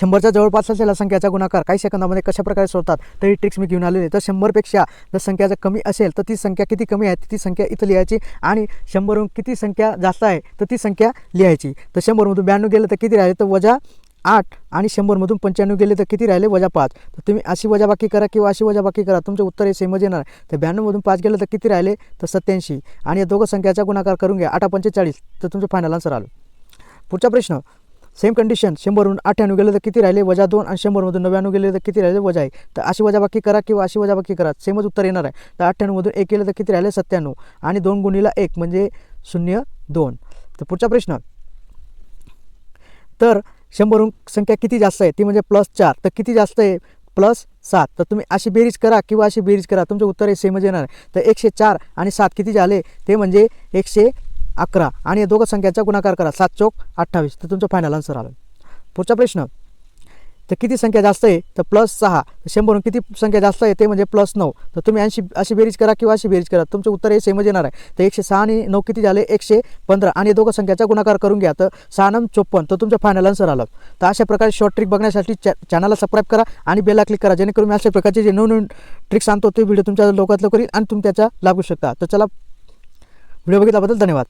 शंभरच्या जवळपास असेल संख्याचा गुणाकार. काही सेकंदामध्ये कशा प्रकारे सोडतात तर ही ट्रिक्स मी घेऊन आलेली आहे. तर शंभरपेक्षा जर संख्या जर कमी असेल तर ती संख्या किती कमी आहे ती संख्या इथं लिहायची आणि शंभरहून किती संख्या जास्त आहे तर ती संख्या लिहायची. तर शंभरमधून ब्याण्णव गेलं तर किती राहिले तर वजा आठ आणि शंभरमधून पंच्याण्णव गेले तर किती राहिले वजा पाच. तर तुम्ही अशी वजाबाकी करा किंवा अशी वजाबाकी करा तुमचं उत्तर हे सेमच येणार. तर ब्याण्णवमधून पाच गेलं तर किती राहिले तर सत्याऐंशी आणि या दोघं संख्याचा गुणाकार करून घ्या. आठा पंचेचाळीस. तर तुमचं फायनल आन्सर आलं. पुढचा प्रश्न. सेम कंडिशन शंभरहून अठ्ठ्याण्णव गेलं तर किती राहिले? वजा दोन आणि शंभरमधून नव्याण्णव गेले तर किती राहिले? वजा एक. तर अशी वजाबाकी करा किंवा अशी वजाबाकी करा. सेमच उत्तर येणार आहे. तर अठ्ठ्याण्णवमधून एक गेलं तर किती राहिले? सत्त्याण्णव. आणि दोन गुणीला एक म्हणजे शून्य दोन. तर पुढचा प्रश्न. तर शंभरहून संख्या किती जास्त आहे? ती म्हणजे प्लस चार. तर किती जास्त आहे? प्लस सात. तर तुम्ही अशी बेरीज करा किंवा अशी बेरीज करा. तुमचं उत्तर हे सेमच येणार आहे. तर एकशे चार आणि सात किती झाले? ते म्हणजे एकशे अकरा आणि या दोघं संख्याचा गुणाकार करा. सात चौक अठ्ठावीस. तर तुमचं फायनल आन्सर आलं. पुढचा प्रश्न. तर किती संख्या जास्त आहे? तर प्लस सहा. शंभरून किती संख्या जास्त आहे? ते म्हणजे प्लस नऊ. तर तुम्ही ऐंशी अशी बेरीज करा किंवा अशी बेरीज करा. तुमचं उत्तर हे सेमच येणार आहे. तर एकशे सहा आणि नऊ किती झाले? एकशे पंधरा. आणि दोघं संख्याचा गुणाकार करून घ्या. तर सहा नम चोपन्न. तर तुमचं फायनल आन्सर आलं. तर अशा प्रकारे शॉर्ट ट्रिक बघण्यासाठी चॅ चॅनलला सबस्क्राईब करा आणि बेलला क्लिक करा. जेणेकरून मी अशा प्रकारचे जे नवीन ट्रिक्स आणतो ते व्हिडिओ तुमच्या लवकरात लवकर येईल आणि तुम्ही त्याचा लागू शकता. तर चला व्हिडिओ बघितल्याबद्दल धन्यवाद.